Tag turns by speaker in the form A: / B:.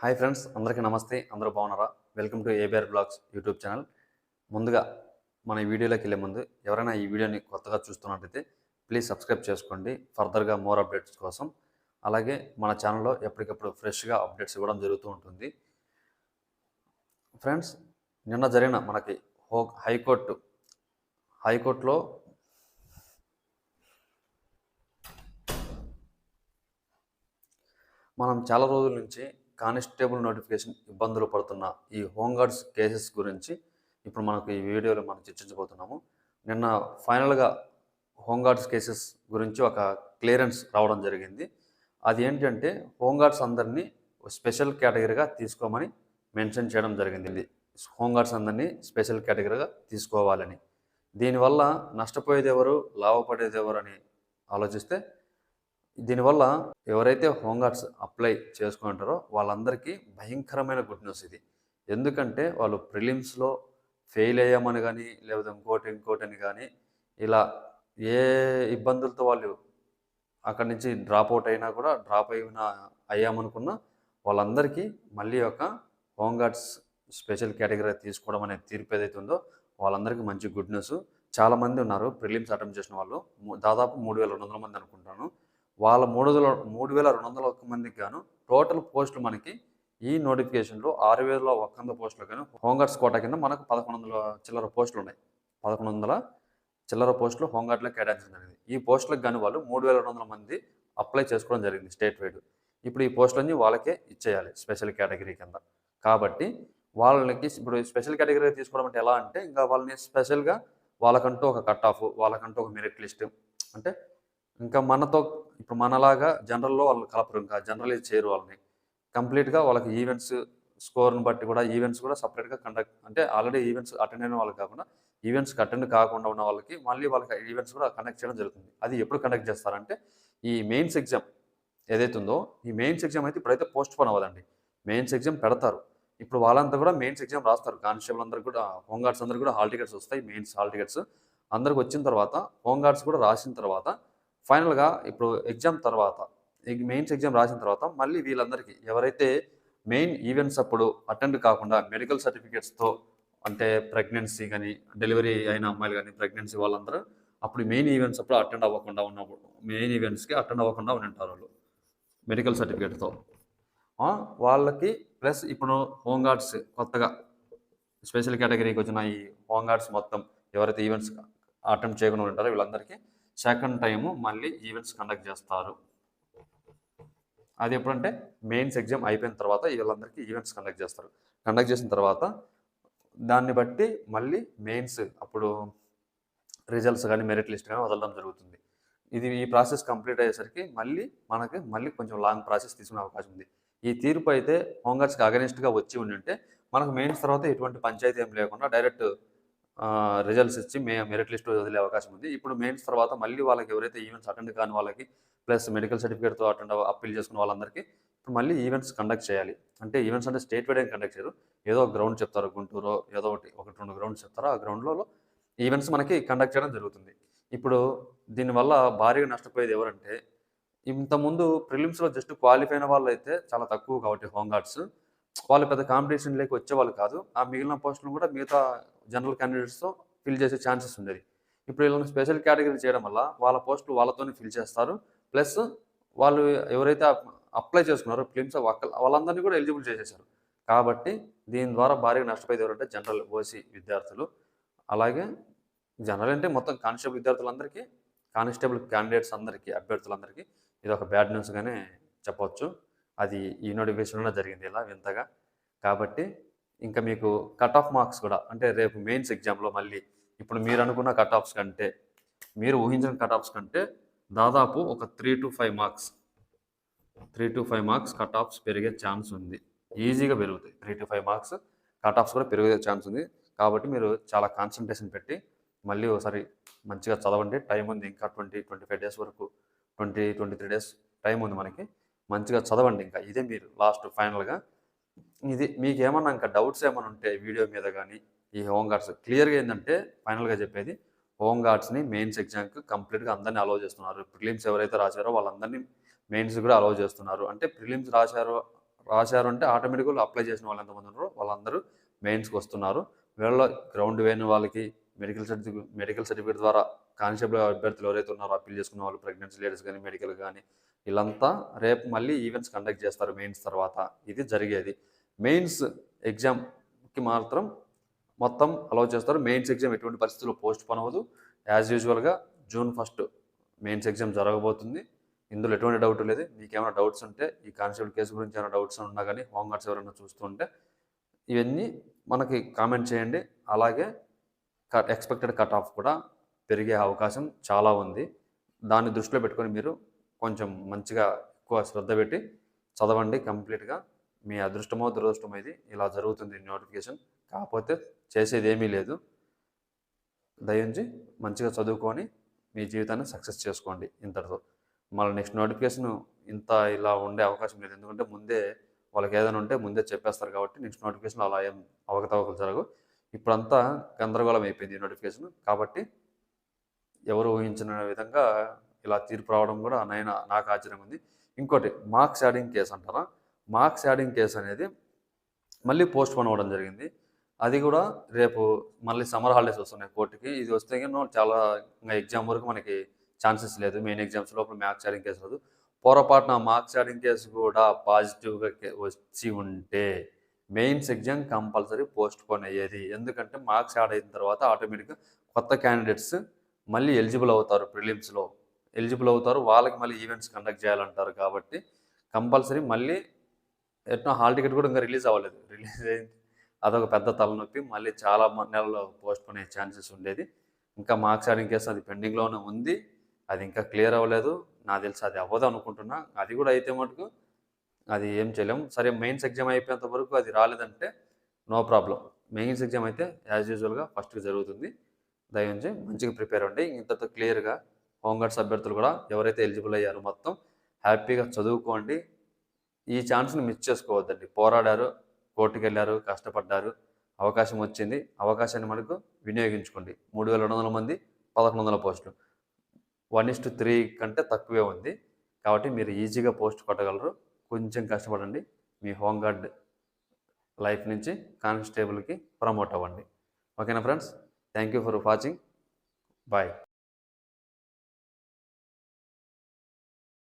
A: Hi friends అందరికీ నమస్తే అందరూ బాగున్నారా? Welcome to ABR blogs YouTube channel. ముందుగా మన ఈ వీడియోలోకి వెళ్ళే ముందు ఎవరైనా ఈ వీడియోని కొత్తగా చూస్తున్నట్టయితే ప్లీజ్ సబ్స్క్రైబ్ చేసుకోండి. ఫర్దర్గా మోర్ అప్డేట్స్ కోసం. అలాగే మన ఛానల్లో ఎప్పటికప్పుడు ఫ్రెష్గా అప్డేట్స్ ఇవ్వడం జరుగుతూ ఉంటుంది. ఫ్రెండ్స్ నిన్న జరిగిన మనకి హో హైకోర్టు హైకోర్టులో మనం చాలా రోజుల నుంచి కానిస్టేబుల్ నోటిఫికేషన్ ఇబ్బందులు పడుతున్న ఈ హోంగార్డ్స్ కేసెస్ గురించి ఇప్పుడు మనకు ఈ వీడియోలో మనం చర్చించబోతున్నాము. నిన్న ఫైనల్గా హోంగార్డ్స్ కేసెస్ గురించి ఒక క్లియరెన్స్ రావడం జరిగింది. అది ఏంటంటే హోంగార్డ్స్ అందరినీ స్పెషల్ కేటగిరీగా తీసుకోమని మెన్షన్ చేయడం జరిగింది. హోంగార్డ్స్ అందరినీ స్పెషల్ కేటగిరీగా తీసుకోవాలని. దీనివల్ల నష్టపోయేది ఎవరు లాభపడేది ఎవరు అని ఆలోచిస్తే దీనివల్ల ఎవరైతే హోంగార్డ్స్ అప్లై చేసుకుంటారో వాళ్ళందరికీ భయంకరమైన గుడ్ న్యూస్ ఇది. ఎందుకంటే వాళ్ళు ప్రిలిమ్స్లో ఫెయిల్ అయ్యామని కానీ లేకపోతే ఇంకోటి ఇంకోటి అని కానీ ఇలా ఏ ఇబ్బందులతో వాళ్ళు అక్కడి నుంచి డ్రాప్ అవుట్ అయినా కూడా డ్రాప్ అయినా అయ్యామనుకున్న వాళ్ళందరికీ మళ్ళీ ఒక హోంగార్డ్స్ స్పెషల్ కేటగిరీ తీసుకోవడం అనే తీర్పు ఏదైతే ఉందో వాళ్ళందరికీ మంచి గుడ్ న్యూస్. చాలామంది ఉన్నారు ప్రిలిమ్స్ అటెంప్ట్ చేసిన వాళ్ళు. దాదాపు మూడు వేల రెండు వందల మంది అనుకుంటున్నారు వాళ్ళ మూడు వందల మూడు వేల రెండు వందల ఒక్క మందికి గాను టోటల్ పోస్టులు మనకి ఈ నోటిఫికేషన్లో ఆరు వేల ఒక్క వంద పోస్టులు కానీ హోంగార్డ్స్ కోటా కింద మనకు పదకొండు వందల చిల్లర పోస్టులు ఉన్నాయి. పదకొండు వందల చిల్లర పోస్టులు హోంగార్డ్లో కేటాయించడం జరిగింది. ఈ పోస్టులకు కానీ వాళ్ళు మూడు వేల రెండు వందల మంది అప్లై చేసుకోవడం జరిగింది స్టేట్ వైడ్ ఇప్పుడు ఈ పోస్టులన్నీ వాళ్ళకే ఇచ్చేయాలి స్పెషల్ కేటగిరీ కింద. కాబట్టి వాళ్ళకి ఇప్పుడు స్పెషల్ కేటగిరీ తీసుకోవడం అంటే ఎలా అంటే ఇంకా వాళ్ళని స్పెషల్గా వాళ్ళకంటూ ఒక కట్ ఆఫ్ వాళ్ళకంటూ ఒక మెరిట్ లిస్ట్ అంటే ఇంకా మనతో ఇప్పుడు మనలాగా జనరల్లో వాళ్ళు కలపరు ఇంకా జనరల్ చేయరు వాళ్ళని. కంప్లీట్గా వాళ్ళకి ఈవెంట్స్ స్కోర్ని బట్టి కూడా ఈవెంట్స్ కూడా సపరేట్గా కండక్ట్ అంటే ఆల్రెడీ ఈవెంట్స్ అటెండ్ అయిన వాళ్ళు కాకుండా ఈవెంట్స్కి అటెండ్ కాకుండా ఉన్న వాళ్ళకి మళ్ళీ వాళ్ళకి ఈవెంట్స్ కూడా కండక్ట్ చేయడం జరుగుతుంది. అది ఎప్పుడు కండక్ట్ చేస్తారంటే ఈ మెయిన్స్ ఎగ్జామ్ ఏదైతే ఉందో ఈ మెయిన్స్ ఎగ్జామ్ అయితే ఇప్పుడైతే పోస్ట్ పోన్ అవ్వదండి. మెయిన్స్ ఎగ్జామ్ పెడతారు. ఇప్పుడు వాళ్ళంతా కూడా మెయిన్స్ ఎగ్జామ్ రాస్తారు. కానిస్టేబుల్ అందరూ కూడా హోంగార్డ్స్ అందరూ కూడా హాల్ టికెట్స్ వస్తాయి మెయిన్స్ హాల్ టికెట్స్. అందరికి వచ్చిన తర్వాత హోంగార్డ్స్ కూడా రాసిన తర్వాత ఫైనల్గా ఇప్పుడు ఎగ్జామ్ తర్వాత మెయిన్స్ ఎగ్జామ్ రాసిన తర్వాత మళ్ళీ వీళ్ళందరికీ ఎవరైతే మెయిన్ ఈవెంట్స్ అప్పుడు అటెండ్ కాకుండా మెడికల్ సర్టిఫికేట్స్తో అంటే ప్రెగ్నెన్సీ కానీ డెలివరీ అయిన అమ్మాయిలు కానీ ప్రెగ్నెన్సీ వాళ్ళందరూ అప్పుడు మెయిన్ ఈవెంట్స్ అప్పుడు అటెండ్ అవ్వకుండా ఉన్నప్పుడు మెయిన్ ఈవెంట్స్కి అటెండ్ అవ్వకుండా ఉంటారు వాళ్ళు మెడికల్ సర్టిఫికేట్తో. వాళ్ళకి ప్లస్ ఇప్పుడు హోంగార్డ్స్ కొత్తగా స్పెషల్ కేటగిరీకి వచ్చిన ఈ హోంగార్డ్స్ మొత్తం ఎవరైతే ఈవెంట్స్ అటెంప్ట్ చేయకుండా ఉంటారో వీళ్ళందరికీ సెకండ్ టైము మళ్ళీ ఈవెంట్స్ కండక్ట్ చేస్తారు. అది ఎప్పుడంటే మెయిన్స్ ఎగ్జామ్ అయిపోయిన తర్వాత వీళ్ళందరికీ ఈవెంట్స్ కండక్ట్ చేస్తారు. కండక్ట్ చేసిన తర్వాత దాన్ని బట్టి మళ్ళీ మెయిన్స్ అప్పుడు రిజల్ట్స్ కానీ మెరిట్ లిస్ట్ కానీ వదలడం జరుగుతుంది. ఇది ఈ ప్రాసెస్ కంప్లీట్ అయ్యేసరికి మళ్ళీ మనకి మళ్ళీ కొంచెం లాంగ్ ప్రాసెస్ తీసుకునే అవకాశం ఉంది. ఈ తీర్పు అయితే హోంగార్డ్స్కి అగనిస్ట్గా వచ్చి ఉండి ఉంటే మనకు మెయిన్స్ తర్వాత ఎటువంటి పంచాయతీ ఏం లేకుండా డైరెక్ట్ రిజల్ట్స్ ఇచ్చి మే మెరిట్ లిస్ట్ వదిలే అవకాశం ఉంది. ఇప్పుడు మెయిన్స్ తర్వాత మళ్ళీ వాళ్ళకి ఎవరైతే ఈవెంట్స్ అటెండ్ కాని వాళ్ళకి ప్లస్ మెడికల్ సర్టిఫికేట్తో అటెండ్ అప్పీల్ చేసుకున్న వాళ్ళందరికీ ఇప్పుడు మళ్ళీ ఈవెంట్స్ కండక్ట్ చేయాలి. అంటే ఈవెంట్స్ అంటే స్టేట్ వైడ్ కండక్ట్ చేయరు. ఏదో ఒక గ్రౌండ్ చెప్తారు గుంటూరు ఏదో ఒకటి ఒకటి రెండు గ్రౌండ్స్ చెప్తారు. ఆ గ్రౌండ్లో ఈవెంట్స్ మనకి కండక్ట్ చేయడం జరుగుతుంది. ఇప్పుడు దీనివల్ల భారీగా నష్టపోయేది ఎవరంటే ఇంతకుముందు ప్రిలిమ్స్లో జస్ట్ క్వాలిఫై అయిన వాళ్ళు అయితే చాలా తక్కువ కాబట్టి హోంగార్డ్స్ వాళ్ళు పెద్ద కాంపిటీషన్ లేక వచ్చేవాళ్ళు కాదు. ఆ మిగిలిన పోస్టులు కూడా మిగతా జనరల్ క్యాండిడేట్స్తో ఫిల్ చేసే ఛాన్సెస్ ఉండేది ఇప్పుడు వీళ్ళని స్పెషల్ కేటగిరీ చేయడం వల్ల వాళ్ళ పోస్టులు వాళ్ళతోనే ఫిల్ చేస్తారు. ప్లస్ వాళ్ళు ఎవరైతే అప్లై చేసుకున్నారో ఫిలిమ్స్ వాళ్ళందరినీ కూడా ఎలిజిబుల్ చేసేసారు. కాబట్టి దీని ద్వారా భారీగా నష్టపోయేది ఎవరంటే జనరల్ ఓసీ విద్యార్థులు. అలాగే జనరల్ అంటే మొత్తం కానిస్టేబుల్ విద్యార్థులందరికీ కానిస్టేబుల్ క్యాండిడేట్స్ అందరికీ అభ్యర్థులందరికీ ఇది ఒక బ్యాడ్ న్యూస్గానే చెప్పవచ్చు అది ఈ నోటిఫికేషన్లో జరిగింది ఇలా వింతగా. కాబట్టి ఇంకా మీకు కట్ ఆఫ్ మార్క్స్ కూడా అంటే రేపు మెయిన్స్ ఎగ్జామ్లో మళ్ళీ ఇప్పుడు మీరు అనుకున్న కట్ ఆఫ్స్ కంటే మీరు ఊహించిన కట్ ఆఫ్స్ కంటే దాదాపు ఒక three to five marks three to five marks cut offs పెరిగే ఛాన్స్ ఉంది. ఈజీగా పెరుగుతాయి. Three to five marks cut offs కూడా పెరిగే ఛాన్స్ ఉంది. కాబట్టి మీరు చాలా కాన్సన్ట్రేషన్ పెట్టి మళ్ళీ ఒకసారి మంచిగా చదవండి. టైం ఉంది ఇంకా ట్వంటీ ట్వంటీ ఫైవ్ డేస్ వరకు twenty twenty three days time ఉంది మనకి. మంచిగా చదవండి ఇంకా. ఇదే మీరు లాస్ట్ ఫైనల్గా ఇది మీకు ఏమన్నా ఇంకా డౌట్స్ ఏమైనా ఉంటే వీడియో మీద కానీ ఈ హోమ్ గార్డ్స్ క్లియర్గా ఏంటంటే ఫైనల్గా చెప్పేది హోమ్ గార్డ్స్ని మెయిన్స్ ఎగ్జామ్కి కంప్లీట్గా అందరినీ అలౌ చేస్తున్నారు. ప్రిలిమ్స్ ఎవరైతే రాశారో వాళ్ళందరినీ మెయిన్స్ కూడా అలౌ చేస్తున్నారు. అంటే ప్రిలిమ్స్ రాశారు రాశారు అంటే ఆటోమేటిక్గా అప్లై చేసిన వాళ్ళు ఎంతమంది ఉన్నారో వాళ్ళందరూ మెయిన్స్కి వస్తున్నారు. వీళ్ళలో గ్రౌండ్ వేయని వాళ్ళకి మెడికల్ సర్టిఫికేట్ మెడికల్ సర్టిఫికేట్ ద్వారా కానిస్టేబుల్ అభ్యర్థులు ఎవరైతే ఉన్నారో అప్పీల్ చేసుకున్న వాళ్ళు ప్రెగ్నెన్సీ లేడీస్ కానీ మెడికల్ కానీ వీళ్ళంతా రేపు మళ్ళీ ఈవెంట్స్ కండక్ట్ చేస్తారు మెయిన్స్ తర్వాత. ఇది జరిగేది. మెయిన్స్ ఎగ్జామ్కి మాత్రం మొత్తం అలౌ చేస్తారు. మెయిన్స్ ఎగ్జామ్ ఎటువంటి పరిస్థితుల్లో పోస్ట్ పోన్ అవ్వదు. యాజ్ యూజువల్గా జూన్ ఫస్ట్ మెయిన్స్ ఎగ్జామ్ జరగబోతుంది. ఇందులో ఎటువంటి డౌట్ లేదు. మీకు ఏమైనా డౌట్స్ ఉంటే ఈ కానిస్టేబుల్ కేసు గురించి ఏమైనా డౌట్స్ ఉన్నా కానీ హోంగార్డ్స్ ఎవరైనా చూస్తుంటే ఇవన్నీ మనకి కామెంట్ చేయండి. అలాగే కట్ ఎక్స్పెక్టెడ్ కట్ ఆఫ్ కూడా పెరిగే అవకాశం చాలా ఉంది. దాన్ని దృష్టిలో పెట్టుకొని మీరు కొంచెం మంచిగా ఎక్కువ శ్రద్ధ పెట్టి చదవండి కంప్లీట్గా. మీ అదృష్టమో దురదృష్టమో ఇది. ఇలా జరుగుతుంది నోటిఫికేషన్. కాకపోతే చేసేది ఏమీ లేదు. దయించి మంచిగా చదువుకొని మీ జీవితాన్ని సక్సెస్ చేసుకోండి ఇంతటితో. మళ్ళీ నెక్స్ట్ నోటిఫికేషన్ ఇంత ఇలా ఉండే అవకాశం లేదు. ఎందుకంటే ముందే వాళ్ళకి ఏదైనా ఉంటే ముందే చెప్పేస్తారు కాబట్టి నెక్స్ట్ నోటిఫికేషన్ అలా ఏం అవకతవకలు జరగవు. ఇప్పుడంతా గందరగోళం అయిపోయింది ఈ నోటిఫికేషన్. కాబట్టి ఎవరు ఊహించిన విధంగా ఇలా తీర్పు రావడం కూడా నైనా నాకు ఆశ్చర్యం ఉంది. ఇంకోటి మార్క్స్ యాడింగ్ కేసు అంటారా? మార్క్స్ యాడింగ్ కేసు అనేది మళ్ళీ పోస్ట్ పోన్ అవ్వడం జరిగింది. అది కూడా రేపు మళ్ళీ సమ్మర్ హాలిడేస్ వస్తున్నాయి కోర్టుకి. ఇది వస్తే కానీ చాలా ఇంకా ఎగ్జామ్ వరకు మనకి ఛాన్సెస్ లేదు. మెయిన్ ఎగ్జామ్స్ లోపల మార్క్స్ యాడింగ్ కేసు రాదు. పొరపాటున మార్క్స్ యాడింగ్ కేసు కూడా పాజిటివ్గా వచ్చి ఉంటే mains exam compulsory postpone అయ్యేది. ఎందుకంటే మార్క్స్ యాడ్ అయిన తర్వాత ఆటోమేటిక్గా కొత్త క్యాండిడేట్స్ మళ్ళీ ఎలిజిబుల్ అవుతారు ప్రిలిమ్స్లో. ఎలిజిబుల్ అవుతారు. వాళ్ళకి మళ్ళీ ఈవెంట్స్ కండక్ట్ చేయాలంటారు కాబట్టి కంపల్సరీ మళ్ళీ ఎట్నో హాల్ టికెట్ కూడా ఇంకా రిలీజ్ అవ్వలేదు. రిలీజ్ అయింది. అదొక పెద్ద తలనొప్పి. మళ్ళీ చాలా మ- నెలల్లో పోస్ట్ పోనే ఛాన్సెస్ ఉండేది. ఇంకా మార్క్స్ ఆడింగ్ కేసు అది పెండింగ్లోనే ఉంది అది ఇంకా క్లియర్ అవ్వలేదు. నాకు తెలిసి అది అవ్వదు అనుకుంటున్నా. అది కూడా అయితే మటుకు అది ఏం చేయలేము. సరే మెయిన్స్ ఎగ్జామ్ అయిపోయేంత వరకు అది రాలేదంటే నో ప్రాబ్లం. మెయిన్స్ ఎగ్జామ్ అయితే యాజ్ యూజువల్గా ఫస్ట్కి జరుగుతుంది. దయించి మంచిగా ప్రిపేర్ అవ్వండి. ఇంతతో క్లియర్గా హోంగార్డ్స్ అభ్యర్థులు కూడా ఎవరైతే ఎలిజిబుల్ అయ్యారో మొత్తం హ్యాపీగా చదువుకోండి. ఈ ఛాన్స్ని మిస్ చేసుకోవద్దండి. పోరాడారు కోర్టుకు వెళ్ళారు కష్టపడ్డారు. అవకాశం వచ్చింది. అవకాశాన్ని మనకు వినియోగించుకోండి. మూడు వేల రెండు వందల మంది పదకొండు వందల పోస్టులు. వన్ ఇస్ టు త్రీ కంటే తక్కువే ఉంది. కాబట్టి మీరు ఈజీగా పోస్ట్ కొట్టగలరు. కొంచెం కష్టపడండి. మీ హోంగార్డ్ లైఫ్ నుంచి కానిస్టేబుల్కి ప్రమోట్ అవ్వండి. ఓకేనా friends? Thank you for watching. Bye.